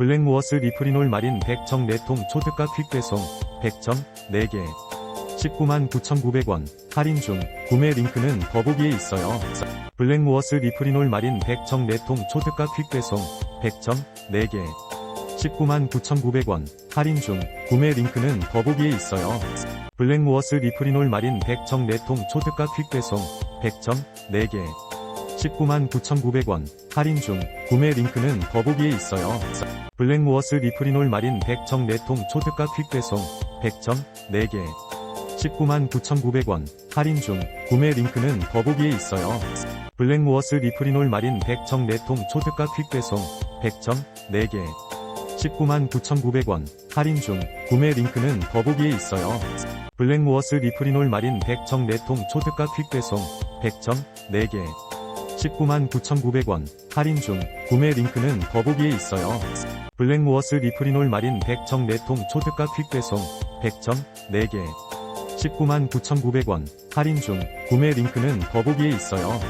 블랙무어스 리프리놀 마린 100정 4통 초특가 퀵 배송 100정 4개. 19만 9,900원. 할인 중. 구매 링크는 더보기에 있어요. 블랙무어스 리프리놀 마린 100정 4통 초특가 퀵 배송 100정 4개. 19만 9,900원. 할인 중. 구매 링크는 더보기에 있어요. 블랙무어스 리프리놀 마린 100정 4통 초특가 퀵 배송 100정 4개 19만 9,900원. 할인 중. 구매 링크는 더보기에 있어요. 블랙무어스 리프리놀 마린 100정 4통 초특가 퀵 배송. 100정 4개. 19만 9,900원. 할인 중. 구매 링크는 더보기에 있어요. 블랙무어스 리프리놀 마린 100정 4통 초특가 퀵 배송. 100정 4개. 19만 9,900원. 할인 중. 구매 링크는 더보기에 있어요. 블랙무어스 리프리놀 마린 100정 4통 초특가 퀵 배송. 100정 4개 19만 9,900원. 할인 중. 구매 링크는 더보기에 있어요. 블랙무어스 리프리놀 마린 100정 4통 초특가 퀵 배송. 100정 4개. 19만 9,900원. 할인 중. 구매 링크는 더보기에 있어요.